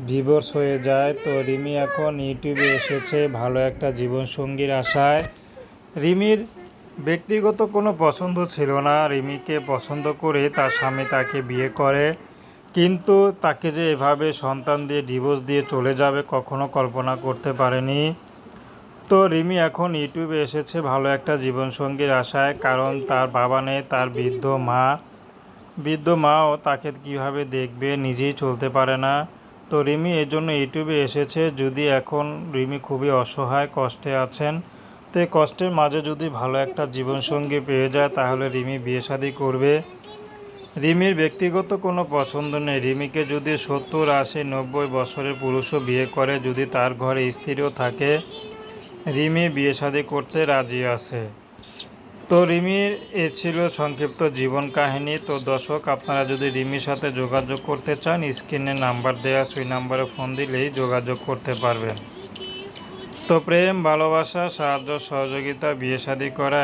Divorce হয়ে যায়। তো রিমি এখন ইউটিউবে এসেছে ভালো একটা জীবনসঙ্গীর আশায়। রিমির ব্যক্তিগত কোনো পছন্দ ছিল না। রিমিকে পছন্দ করে তার স্বামী তাকে বিয়ে করে। কিন্তু তাকে যে এভাবে সন্তান দিয়ে ডিভোর্স দিয়ে চলে যাবে কখনো কল্পনা করতে পারেনি। তো রিমি এখন ইউটিউবে এসেছে ভালো একটা জীবনসঙ্গীর আশায়। কারণ তার বাবা নেই, তার বৃদ্ধ মা। বৃদ্ধ মাও তাকে কীভাবে দেখবে নিজেই চলতে পারে না। তো রিমি এর জন্য ইউটিউবে এসেছে, যদি এখন রিমি খুবই অসহায় কষ্টে আছেন, তো এই কষ্টের মাঝে যদি ভালো একটা জীবনসঙ্গী পেয়ে যায়, তাহলে রিমি বিয়ে শাদী করবে। রিমির ব্যক্তিগত কোনো পছন্দ নেই। রিমিকে যদি সত্তর, আশি, নব্বই বছরের পুরুষও বিয়ে করে, যদি তার ঘরে স্ত্রীও থাকে, রিমি বিয়ে শাদী করতে রাজি আছে। তো রিমির এ ছিল সংক্ষিপ্ত জীবন কাহিনী। তো দর্শক, আপনারা যদি রিমির সাথে যোগাযোগ করতে চান, স্ক্রিনে নাম্বার দেওয়া সেই নাম্বারে ফোন দিলেই যোগাযোগ করতে পারবেন। তো প্রেম, ভালোবাসা, সাহায্য, সহযোগিতা, বিয়ে শাদী করা